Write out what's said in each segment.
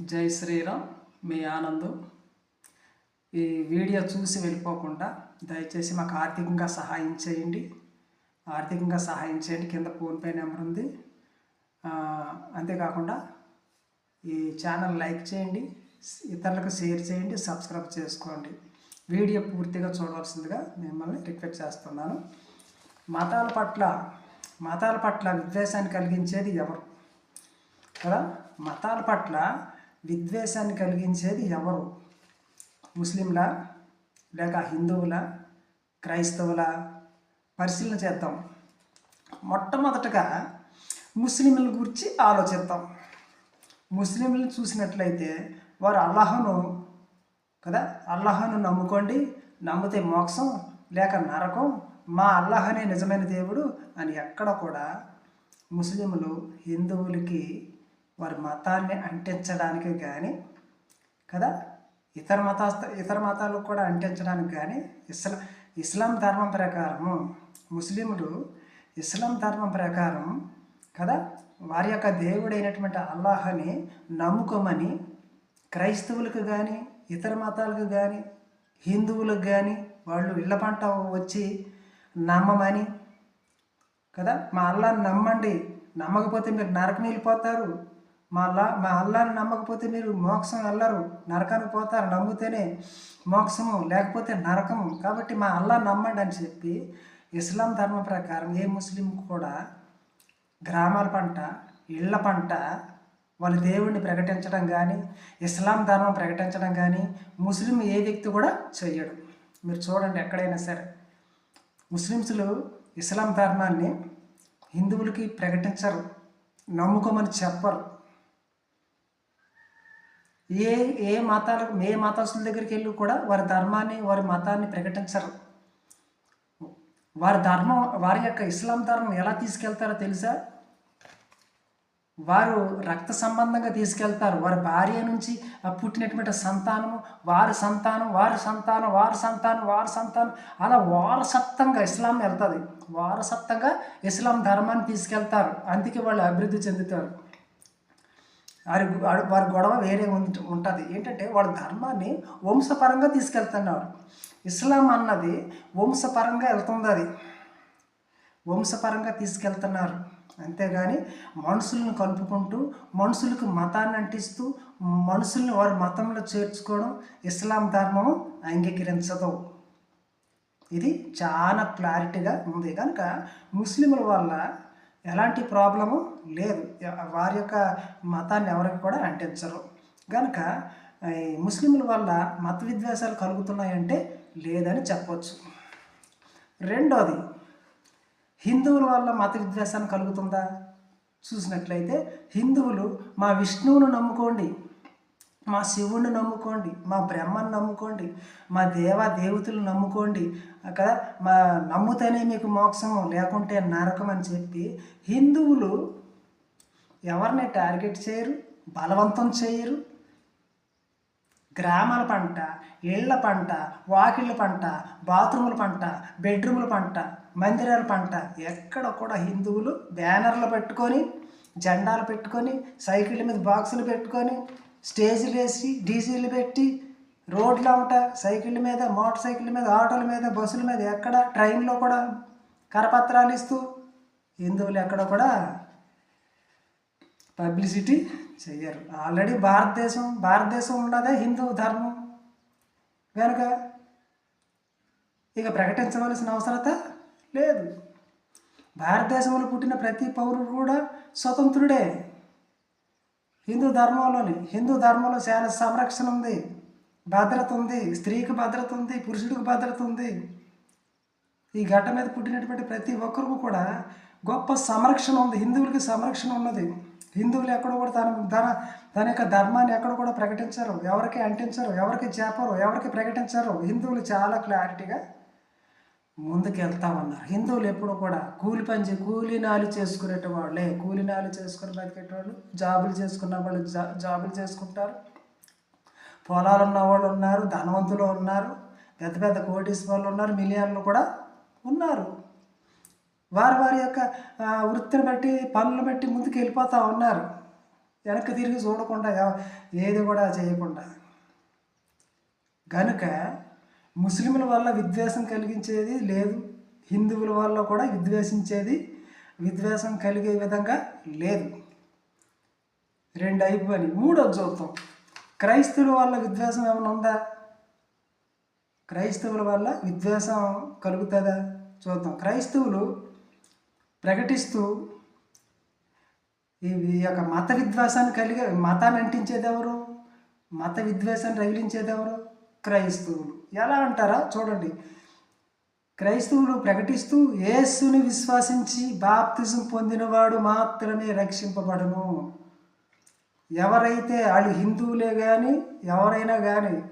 జై శ్రీరామ్ మీ ఆనందం. ఈ వీడియో చూసి వెళ్ళిపోకుండా దయచేసి మాకు ఆర్థికంగా సహాయం చేయండి. ఆర్థికంగా సహాయం చేయండి. కింద ఫోన్పే నెంబర్ ఉంది. అంతేకాకుండా ఈ ఛానల్ లైక్ చేయండి. ఇతరులకు షేర్ చేయండి. సబ్స్క్రైబ్ చేసుకోండి. వీడియో పూర్తిగా చూడవలసిందిగా మిమ్మల్ని రిక్వెస్ట్ చేస్తున్నాను. మతాల పట్ల మతాల పట్ల విద్వేషాన్ని కలిగించేది ఎవరు? కదా? మతాల పట్ల విద్వేషాన్ని కలిగించేది ఎవరు? ముస్లింలా లేక హిందువుల? క్రైస్తవుల? పరిశీలన చేద్దాం. మొట్టమొదటగా ముస్లింల గురించి ఆలోచిద్దాం. ముస్లింలను చూసినట్లయితే వారు అల్లాహను కదా? అల్లాహను నమ్ముకోండి. నమ్మితే మోక్షం లేక నరకం. మా అల్లాహనే నిజమైన దేవుడు అని ఎక్కడ కూడా ముస్లింలు హిందువులకి వారి మతాన్ని అంటించడానికి కానీ కదా? ఇతర మతస్థ ఇతర మతాలకు కూడా అంటించడానికి కానీ ఇస్లా ఇస్లాం ధర్మం ప్రకారము ముస్లింలు ఇస్లాం ధర్మం ప్రకారం కదా? వారి యొక్క దేవుడైనటువంటి అల్లాహని నమ్ముకోమని క్రైస్తవులకు కానీ ఇతర మతాలకు కానీ హిందువులకు కానీ వాళ్ళు ఇళ్ళ పంట వచ్చి నమ్మమని కదా? మా అల్లాని నమ్మండి. నమ్మకపోతే మీరు నరకం వెళ్ళిపోతారు. మా అల్లా మా అల్లాని నమ్మకపోతే మీరు మోక్షం వెళ్ళరు నరకానికి పోతారు నమ్మితేనే మోక్షము లేకపోతే నరకము. కాబట్టి మా అల్లా నమ్మండి అని చెప్పి ఇస్లాం ధర్మం ప్రకారం ఏ ముస్లిం కూడా గ్రామాల పంట ఇళ్ళ పంట వాళ్ళ దేవుడిని ప్రకటించడం కానీ ఇస్లాం ధర్మం ప్రకటించడం కానీ ముస్లిం ఏ వ్యక్తి కూడా చెయ్యడు. మీరు చూడండి ఎక్కడైనా సరే. ముస్లిమ్స్లు ఇస్లాం ధర్మాన్ని హిందువులకి ప్రకటించరు నమ్ముకోమని చెప్పరు. ఏ ఏ మతాలకు ఏ మతస్థుల దగ్గరికి వెళ్ళి కూడా వారి ధర్మాన్ని వారి మతాన్ని ప్రకటించరు. వారి ధర్మం వారి యొక్క ఇస్లాం ధర్మం ఎలా తీసుకెళ్తారో తెలుసా? వారు రక్త సంబంధంగా తీసుకెళ్తారు. వారి భార్య నుంచి ఆ పుట్టినటువంటి సంతానము వారి సంతానం వారి సంతానం వారి సంతానం వారి సంతానం. అలా వారసత్వంగా ఇస్లాం వెళ్తుంది. వారసత్వంగా ఇస్లాం ధర్మాన్ని తీసుకెళ్తారు. అందుకే వాళ్ళు అభివృద్ధి చెందుతారు. వారి వారి గొడవ వేరే ఉంటుంది. ఏంటంటే వాడు ధర్మాన్ని వంశపరంగా తీసుకెళ్తున్నారు ఇస్లాం అన్నది వంశపరంగా వెళ్తుంది అది. వంశపరంగా తీసుకెళ్తున్నారు. అంతేగాని మనుషులను కలుపుకుంటూ మనుషులకు మతాన్ని అంటిస్తూ మనుషుల్ని వారి మతంలో చేర్చుకోవడం ఇస్లాం ధర్మం అంగీకరించదు. ఇది చాలా క్లారిటీగా ఉంది. కనుక ముస్లింల వల్ల ఎలాంటి ప్రాబ్లము లేదు. వారి యొక్క మతాన్ని ఎవరికి కూడా అంటించరు. కనుక ఈ ముస్లింల వల్ల మత విద్వేషాలు కలుగుతున్నాయంటే లేదని చెప్పవచ్చు రెండోది హిందువుల వల్ల మత విద్వేషాన్ని కలుగుతుందా? చూసినట్లయితే హిందువులు మా విష్ణువును నమ్ముకోండి మా శివుణ్ణి నమ్ముకోండి మా బ్రహ్మను నమ్ముకోండి మా దేవా దేవతలు నమ్ముకోండి కదా మా నమ్ముతేనే మీకు మోక్షం లేకుంటే నరకం అని చెప్పి హిందువులు ఎవరిని టార్గెట్ చేయరు బలవంతం చేయరు. గ్రామాల పంట ఇళ్ళ పంట వాకిళ్ళ పంట బాత్రూముల పంట బెడ్రూముల పంట మందిరాల పంట ఎక్కడ కూడా హిందువులు బ్యానర్లు పెట్టుకొని జెండాలు పెట్టుకొని సైకిళ్ళ మీద బాక్సులు పెట్టుకొని స్టేజ్లు వేసి డీసీలు పెట్టి రోడ్ల ఉంట సైకిళ్ళ మీద మోటార్ సైకిళ్ళ మీద ఆటోల మీద బస్సుల మీద ఎక్కడ ట్రైన్లో కూడా కరపత్రాలు ఇస్తూ హిందువులు ఎక్కడ కూడా పబ్లిసిటీ చెయ్యరు. ఆల్రెడీ భారతదేశం భారతదేశం ఉన్నదే హిందూ ధర్మం. కనుక ఇక ప్రకటించవలసిన అవసరత లేదు. భారతదేశంలో పుట్టిన ప్రతి పౌరుడు కూడా స్వతంత్రుడే. హిందూ ధర్మంలోని హిందూ ధర్మంలో చాలా సంరక్షణ ఉంది. భద్రత ఉంది. స్త్రీకి భద్రత ఉంది. పురుషుడికి భద్రత ఉంది. ఈ గడ్డ మీద పుట్టినటువంటి ప్రతి ఒక్కరికి కూడా గొప్ప సంరక్షణ ఉంది. హిందువులకి సంరక్షణ ఉన్నది. హిందువులు ఎక్కడ కూడా తన తన తన యొక్క ధర్మాన్ని ఎక్కడ కూడా ప్రకటించరు. ఎవరికి అంటించరు. ఎవరికి చేపరు. ఎవరికి ప్రకటించరు. హిందువులు చాలా క్లారిటీగా ముందుకెళ్తా ఉన్నారు హిందువులు ఎప్పుడు కూడా కూలి పని చే కూలీనాలు చేసుకునేట వాళ్ళే. కూలీనాలు చేసుకుని బతికేటవాళ్ళు జాబులు చేసుకున్న వాళ్ళు జా జాబులు చేసుకుంటారు. పొలాలు ఉన్న వాళ్ళు ఉన్నారు ధనవంతులు ఉన్నారు పెద్ద పెద్ద కోటీశ్వర్లు ఉన్నారు మిలియన్లు కూడా ఉన్నారు. వారి వారి యొక్క వృత్తిని బట్టి పనులు బట్టి ముందుకు వెళ్ళిపోతూ ఉన్నారు. వెనక్కి తిరిగి చూడకుండా ఏది కూడా చేయకుండా. కనుక ముస్లింల వల్ల విద్వేషం కలిగించేది లేదు. హిందువుల వల్ల కూడా విద్వేషించేది విద్వేషం కలిగే విధంగా లేదు. రెండు అయిపోయి మూడోది చూద్దాం క్రైస్తవుల వల్ల విద్వేషం ఏమైనా ఉందా? క్రైస్తవుల వల్ల విద్వేషం కలుగుతుందా? చూద్దాం. క్రైస్తవులు ప్రకటిస్తూ ఈ ఈ యొక్క మత విద్వేషాన్ని కలిగే మతాన్ని అంటించేది ఎవరు? మత విద్వేషాన్ని రగిలించేది ఎవరు? క్రైస్తవులు. ఎలా అంటారా చూడండి. క్రైస్తవులు ప్రకటిస్తూ యేసుని విశ్వసించి బాప్తిజం పొందినవాడు మాత్రమే రక్షింపబడును. ఎవరైతే వాళ్ళు హిందువులే కానీ ఎవరైనా కానీ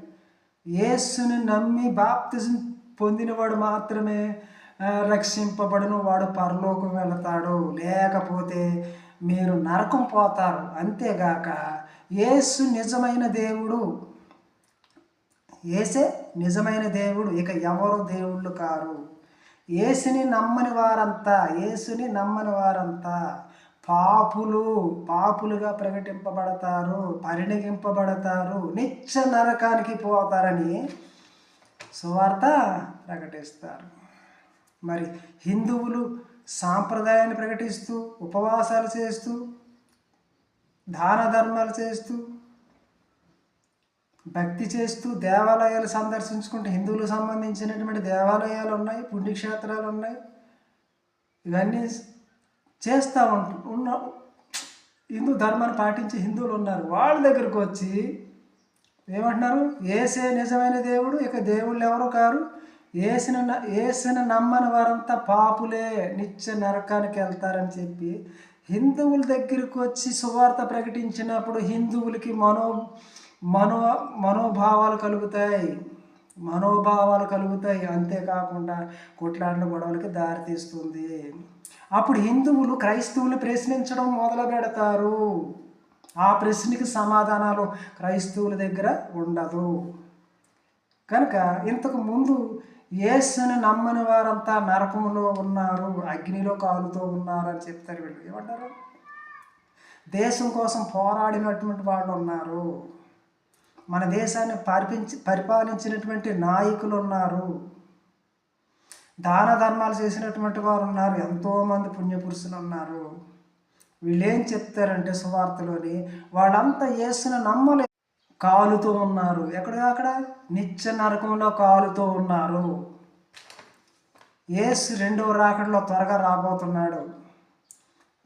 యేసుని నమ్మి బాప్తిజం పొందినవాడు మాత్రమే రక్షింపబడను రక్షింపబడును. వాడు పరలోకం వెళతాడు. లేకపోతే మీరు నరకం పోతారు. అంతేగాక యేసు నిజమైన దేవుడు. ఏసే నిజమైన దేవుడు ఇక ఎవరు దేవుళ్ళు కారు? ఏసుని నమ్మని వారంతా ఏసుని నమ్మని వారంతా పాపులు పాపులుగా ప్రకటింపబడతారు పరిణగింపబడతారు నిత్య నరకానికి పోతారని సువార్త ప్రకటిస్తారు. మరి హిందువులు సాంప్రదాయాన్ని ప్రకటిస్తూ ఉపవాసాలు చేస్తూ దాన ధర్మాలు చేస్తూ భక్తి చేస్తూ దేవాలయాలు సందర్శించుకుంటే హిందువులకు సంబంధించినటువంటి దేవాలయాలు ఉన్నాయి పుణ్యక్షేత్రాలు ఉన్నాయి. ఇవన్నీ చేస్తూ ఉంటు ఉన్న హిందూ ధర్మాన్ని పాటించే హిందువులు ఉన్నారు. వాళ్ళ దగ్గరకు వచ్చి ఏమంటున్నారు? ఏసే నిజమైన దేవుడు ఇక దేవుళ్ళు ఎవరు కారు? ఏసిన ఏసిన నమ్మని వారంతా పాపులే నిత్య నరకానికి వెళ్తారని చెప్పి హిందువుల దగ్గరికి వచ్చి సువార్త ప్రకటించినప్పుడు హిందువులకి మనో మనో మనోభావాలు కలుగుతాయి. మనోభావాలు కలుగుతాయి. అంతేకాకుండా కొట్లాటల గొడవలకి దారితీస్తుంది అప్పుడు హిందువులు క్రైస్తవులు ప్రశ్నించడం మొదలు పెడతారు. ఆ ప్రశ్నకి సమాధానాలు క్రైస్తవుల దగ్గర ఉండదు. కనుక ఇంతకు ముందు యేసుని నమ్మని వారంతా నరకంలో ఉన్నారు. అగ్నిలో కాలుతో ఉన్నారు అని చెప్తారు వీళ్ళు. ఏమంటారు? దేశం కోసం పోరాడినటువంటి వాళ్ళు ఉన్నారు. మన దేశాన్ని పరిపించి పరిపాలించినటువంటి నాయకులు ఉన్నారు దాన ధర్మాలు చేసినటువంటి వారు ఉన్నారు ఎంతోమంది పుణ్యపురుషులు ఉన్నారు వీళ్ళేం చెప్తారంటే సువార్తలోని వాళ్ళంతా యేసుని నమ్మలే. కాలుతూ ఉన్నారు. ఎక్కడ అక్కడ నిత్య నరకంలో కాలుతూ ఉన్నారు. ఏసు రెండవ రాకడలో త్వరగా రాబోతున్నాడు.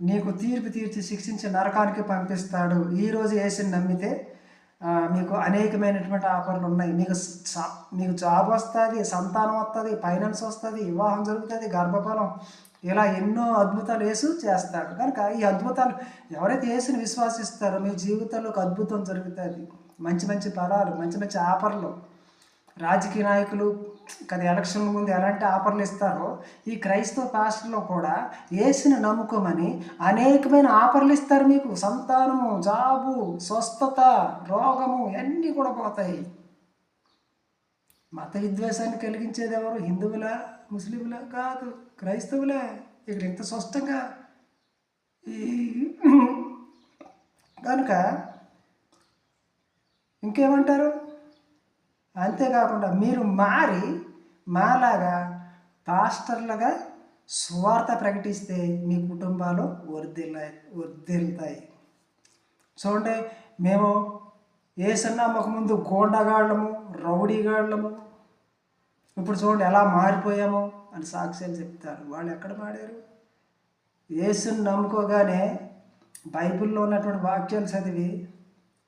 నీకు తీర్పు తీర్చి శిక్షించి నరకానికి పంపిస్తాడు. ఈరోజు ఏసుని నమ్మితే మీకు అనేకమైనటువంటి ఆఫర్లు ఉన్నాయి. మీకు స- మీకు జాబ్ వస్తుంది సంతానం వస్తుంది ఫైనాన్స్ వస్తుంది వివాహం జరుగుతుంది గర్భఫలం ఇలా ఎన్నో అద్భుతాలు వేసు చేస్తాడు. కనుక ఈ అద్భుతాలు ఎవరైతే యేసుని విశ్వాసిస్తారో మీ జీవితంలో ఒక అద్భుతం జరుగుతుంది. మంచి మంచి ఫలాలు మంచి మంచి ఆఫర్లు. రాజకీయ నాయకులు కదా ఎలక్షన్ ముందు ఎలాంటి ఆఫర్లు ఇస్తారో ఈ క్రైస్తవ పాస్టర్లో కూడా ఏసుని నమ్ముకోమని అనేకమైన ఆఫర్లు ఇస్తారు మీకు. సంతానము జాబు స్వస్థత రోగము అన్నీ కూడా పోతాయి. మత విద్వేషాన్ని కలిగించేది ఎవరు? హిందువులా? ముస్లింలా? కాదు. క్రైస్తవులే. ఇక్కడ ఇంత స్పష్టంగా ఈ కనుక ఇంకేమంటారు? అంతేకాకుండా మీరు మారి మాలాగా పాస్టర్లుగా స్వార్థ ప్రకటిస్తే మీ కుటుంబాలు వర్ధిల్లాయి వర్ధిల్తాయి చూడండి మేము ఏసన్నా ఒక ముందు గోండగాళ్ళము రౌడీగాళ్ళము ఇప్పుడు చూడండి ఎలా మారిపోయాము అని సాక్ష్యాలు చెప్తారు. వాళ్ళు ఎక్కడ మాడారు ఏసుని నమ్ముకోగానే బైబిల్లో ఉన్నటువంటి వాక్యాలు చదివి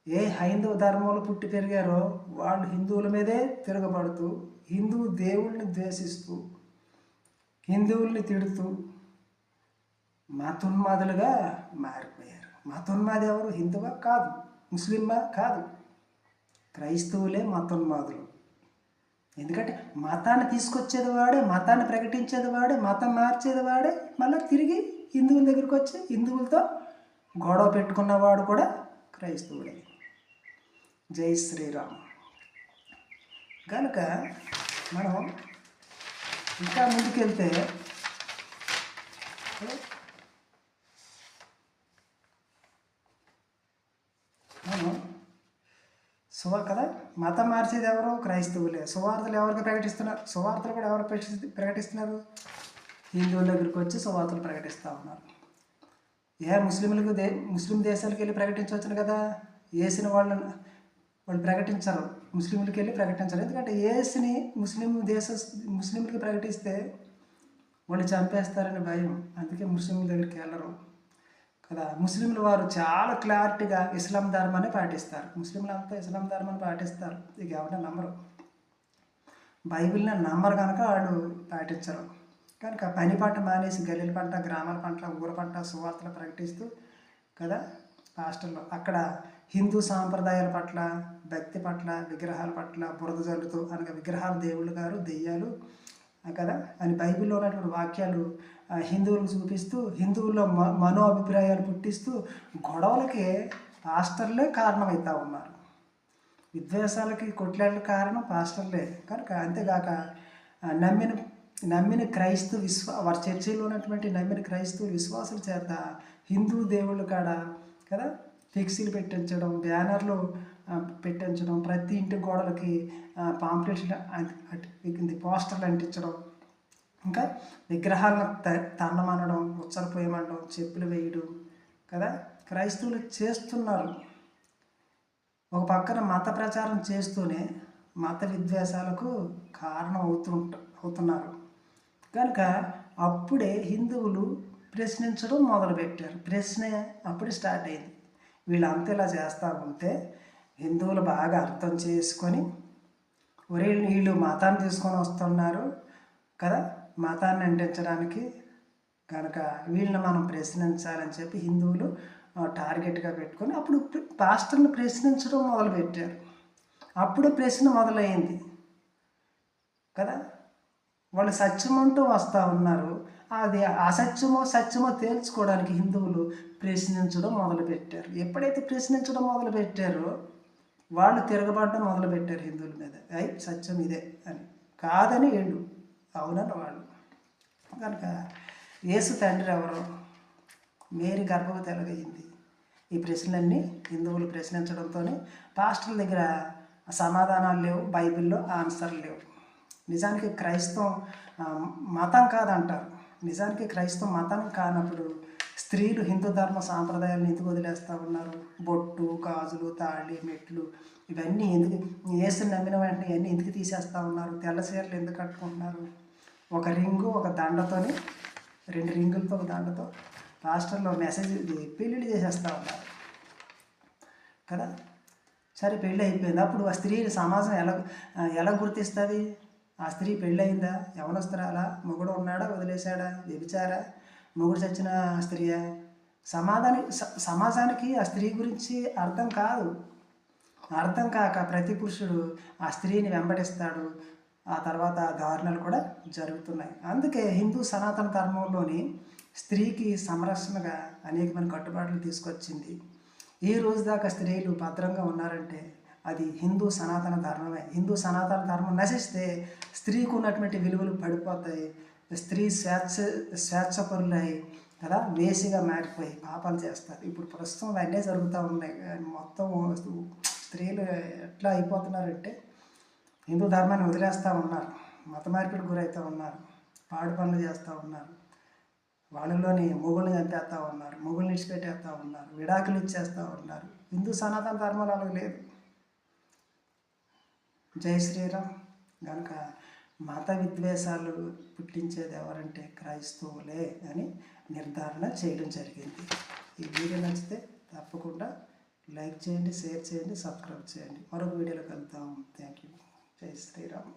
ఏ హైందవ ధర్మంలో పుట్టి పెరిగారో వాళ్ళు హిందువుల మీదే తిరగబడుతూ హిందూ దేవుళ్ళని ద్వేషిస్తూ హిందువుల్ని తిడుతూ మతోన్మాదులుగా మారిపోయారు. మతోన్మాది ఎవరు? హిందువా? కాదు. ముస్లిమా? కాదు. క్రైస్తవులే మతోన్మాదులు. ఎందుకంటే మతాన్ని తీసుకొచ్చేది వాడే మతాన్ని ప్రకటించేది వాడే మతం మార్చేది వాడే మళ్ళీ తిరిగి హిందువుల దగ్గరికి వచ్చి హిందువులతో గొడవ పెట్టుకున్నవాడు కూడా క్రైస్తవుడే. జై శ్రీరామ్. కనుక మనం ఇంకా ముందుకెళ్తే మనం సువా కదా మతం మార్చేది ఎవరు? క్రైస్తవులే. సువార్తలు ఎవరికి ప్రకటిస్తున్నారు? సువార్తలు కూడా ఎవరు ప్రకటి- ప్రకటిస్తున్నారు? హిందువుల దగ్గరికి వచ్చి సువార్తలు ప్రకటిస్తూ ఉన్నారు. ఏ ముస్లింలకు దే ముస్లిం దేశాలకు వెళ్ళి ప్రకటించవచ్చును కదా? వేసిన వాళ్ళని వాళ్ళు ప్రకటించరు. ముస్లింలకి వెళ్ళి ప్రకటించరు. ఎందుకంటే ఏసుని ముస్లిం దేశ ముస్లింలకి ప్రకటిస్తే వాళ్ళు చంపేస్తారని భయం. అందుకే ముస్లింల దగ్గరికి వెళ్ళరు కదా. ముస్లింలు వారు చాలా క్లారిటీగా ఇస్లాం ధర్మాన్ని పాటిస్తారు. ముస్లింలు అంతా ఇస్లాం ధర్మాన్ని పాటిస్తారు. ఇక ఎవరైనా నమ్మరు. బైబిల్ని నమ్మరు కనుక వాళ్ళు పాటించరు. కనుక పని పంట మానేసి గల్లెల పంట గ్రామాల పంట ఊర పంట సువార్తలు ప్రకటిస్తూ కదా హాస్టల్లో అక్కడ హిందూ సాంప్రదాయాల పట్ల భక్తి పట్ల విగ్రహాల పట్ల బురద జల్లుతూ అనగా విగ్రహాలు దేవుళ్ళు గారు దెయ్యాలు కదా? అని బైబిల్లో ఉన్నటువంటి వాక్యాలు హిందువులకు చూపిస్తూ హిందువుల్లో మ మనో అభిప్రాయాలు పుట్టిస్తూ గొడవలకి పాస్టర్లే కారణమవుతూ ఉన్నారు. విద్వేషాలకి కొట్లాడల కారణం పాస్టర్లే. కనుక అంతేగాక నమ్మిన నమ్మిన క్రైస్తవ విశ్వా వారి చర్చిలో ఉన్నటువంటి నమ్మిన క్రైస్తవ విశ్వాసుల చేత హిందూ దేవుళ్ళు కాడ? కదా? ఫ్లెక్సీలు పెట్టించడం బ్యానర్లు పెట్టించడం ప్రతి ఇంటి గోడలకి పాంప్లెట్లు పోస్టర్లు అంటించడం ఇంకా విగ్రహాలను త తన్నమనడం ఉచ్చరిపోయమనడం చెప్పులు వేయడం కదా? క్రైస్తవులు చేస్తున్నారు. ఒక పక్కన మత ప్రచారం చేస్తూనే మత విద్వేషాలకు కారణం అవుతుంట అవుతున్నారు. కనుక అప్పుడే హిందువులు ప్రశ్నించడం మొదలుపెట్టారు. ప్రశ్న అప్పుడే స్టార్ట్ అయింది. వీళ్ళంతా ఇలా చేస్తూ ఉంటే హిందువులు బాగా అర్థం చేసుకొని ఒరే వీళ్ళు మతాన్ని తీసుకొని వస్తున్నారు కదా మతాన్ని అంటించడానికి కనుక వీళ్ళని మనం ప్రశ్నించాలని చెప్పి హిందువులు టార్గెట్గా పెట్టుకొని అప్పుడు పాస్టర్ని ప్రశ్నించడం మొదలుపెట్టారు. అప్పుడు ప్రశ్న మొదలైంది కదా వాళ్ళు సత్యం అంటూ వస్తూ ఉన్నారు. అది అసత్యమో సత్యమో తేల్చుకోవడానికి హిందువులు ప్రశ్నించడం మొదలుపెట్టారు. ఎప్పుడైతే ప్రశ్నించడం మొదలుపెట్టారో వాళ్ళు తిరగబడడం మొదలుపెట్టారు హిందువుల మీద. అయి సత్యం ఇదే అని. కాదని వీళ్ళు అవునని వాళ్ళు. కనుక యేసు తండ్రి ఎవరు? మేరీ గర్భవతి ఎలాగయింది ఈ ప్రశ్నలన్నీ హిందువులు ప్రశ్నించడంతోనే పాస్టర్ల దగ్గర సమాధానాలు లేవు బైబిల్లో ఆన్సర్లు లేవు. నిజానికి క్రైస్తవం మతం కాదంటారు. నిజానికి క్రైస్తవ మతం కానప్పుడు స్త్రీలు హిందూ ధర్మ సాంప్రదాయాలను ఎందుకు వదిలేస్తూ ఉన్నారు? బొట్టు గాజులు తాళి మెట్లు ఇవన్నీ ఎందుకు ఏసుని నమ్మిన వెంటనే ఇవన్నీ ఎందుకు తీసేస్తూ ఉన్నారు? తెల్ల చీరలు ఎందుకు కట్టుకుంటున్నారు? ఒక రింగు ఒక దండతోని రెండు రింగులతో ఒక దండతో రాష్ట్రంలో మెసేజ్ పెళ్ళిళ్ళు చేసేస్తూ ఉన్నారు. కదా? సరే పెళ్ళి అయిపోయింది. అప్పుడు ఆ స్త్రీని సమాజం ఎలా ఎలా గుర్తిస్తుంది? ఆ స్త్రీ పెళ్ళయిందా? యవనస్తురాలా? మొగుడు ఉన్నాడా? వదిలేశాడా? వ్యభిచారా? మొగుడు చచ్చిన స్త్రీయా? సమాధాని స- సమాజానికి ఆ స్త్రీ గురించి అర్థం కాదు. అర్థం కాక ప్రతి పురుషుడు ఆ స్త్రీని వెంబడిస్తాడు. ఆ తర్వాత దారుణాలు కూడా జరుగుతున్నాయి. అందుకే హిందూ సనాతన ధర్మంలోని స్త్రీకి సంరక్షణగా అనేకమైన కట్టుబాట్లు తీసుకొచ్చింది. ఈ రోజు దాకా స్త్రీలు భద్రంగా ఉన్నారంటే అది హిందూ సనాతన ధర్మమే. హిందూ సనాతన ధర్మం నశిస్తే స్త్రీకి ఉన్నటువంటి విలువలు పడిపోతాయి. స్త్రీ స్వేచ్ఛ స్వేచ్ఛపరులై కదా వేసిగా మారిపోయి పాపాలు చేస్తారు. ఇప్పుడు ప్రస్తుతం అవన్నీ జరుగుతూ ఉన్నాయి. మొత్తం స్త్రీలు ఎట్లా అయిపోతున్నారంటే హిందూ ధర్మాన్ని వదిలేస్తూ ఉన్నారు. మత మార్పిడి గురవుతూ ఉన్నారు. పాడు పనులు చేస్తూ ఉన్నారు. వాళ్ళలోని మొగుల్ని చంపేస్తూ ఉన్నారు. మొగుల్ని ఇచ్చిపెట్టేస్తూ ఉన్నారు. విడాకులు ఇచ్చేస్తూ ఉన్నారు. హిందూ సనాతన ధర్మాలు అలాగే లేదు. జై శ్రీరామ్. కనుక మత విద్వేషాలు పుట్టించేది ఎవరంటే క్రైస్తవులే అని నిర్ధారణ చేయడం జరిగింది. ఈ వీడియో నచ్చితే తప్పకుండా లైక్ చేయండి షేర్ చేయండి సబ్స్క్రైబ్ చేయండి. మరొక వీడియోలో కలుద్దాం. Thank you. జై శ్రీరామ్.